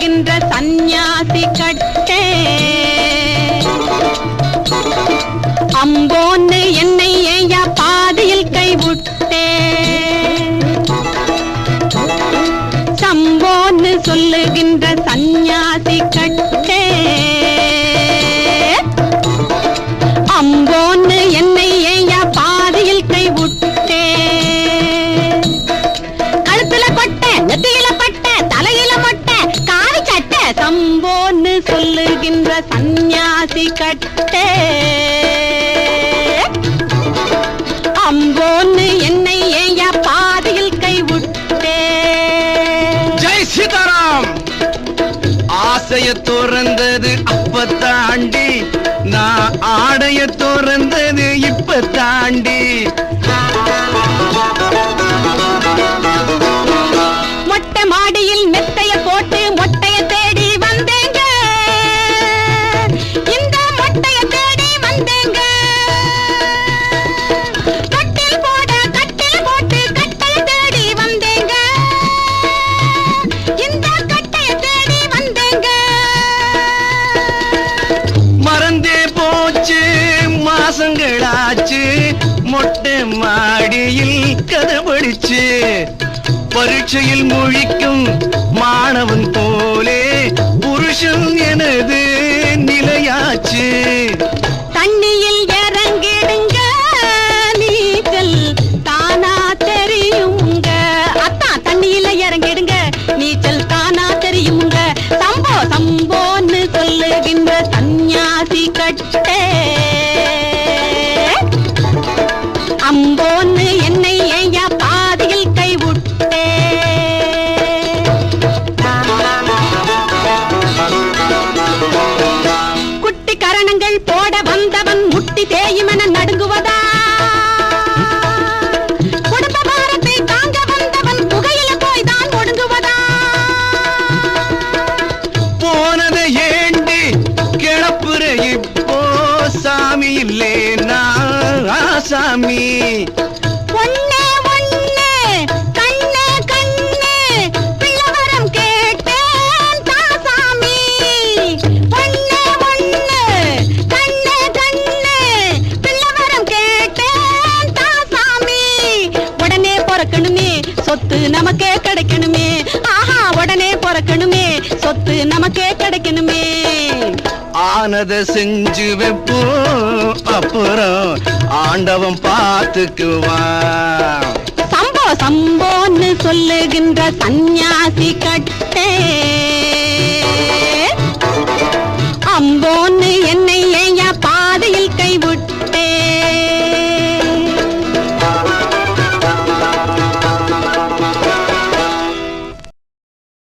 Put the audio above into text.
சந்நியாசி கட்டே. அம்போன்னு என்னை ஏயா பாதையில் கைவிட்டே. சம்போன்னு சொல்லுகின்ற சந்நியாசி கட்டே. சம்போன்னு சொல்லுகின்ற சந்நியாசி கட்டே. அம்போன்னு என்னை ஏயா பாதியில் கைவிட்டே. ஜெய் சீதாராம். ஆசைய துறந்தது அப்ப தாண்டி நான் ஆடைய துறந்தது இப்ப தாண்டி மாசங்களாச்சு மொட்டை மாடியில் கதபடிச்சு பரீட்சையில் முழிக்கும் மாணவன் போலே புருஷன் எனது நிலையாச்சு. தண்ணியில் இறங்கிடுங்க நீச்சல். தானா தெரியுங்க. அத்தா தண்ணியில இறங்கிடுங்க. நீச்சல் தானா தெரியுங்க. சம்போ சம்போன்னு சொல்லுகின்ற சன்னியாசி கட்டே. அம்போன்னு என்னை ஏயா பாதியில் கைவிட்டே. குட்டி கரணங்கள் போட வந்தவன் முட்டி தேயுமென நடுங்குவதா? குடும்ப போனதை ஏண்டி கிளப்புற இப்போ சாமி சாமி சொத்து நமக்கே கிடைக்கணுமே. ஆஹா உடனே பிறக்கணுமே சொத்து நமக்கே கிடைக்கணுமே. ஆனதை செஞ்சு வைப்போம் அப்புறம் ஆண்டவன் பார்த்துக்குவான். சம்போ சம்போன்னு சொல்லுகின்ற சந்நியாசி கட்டே.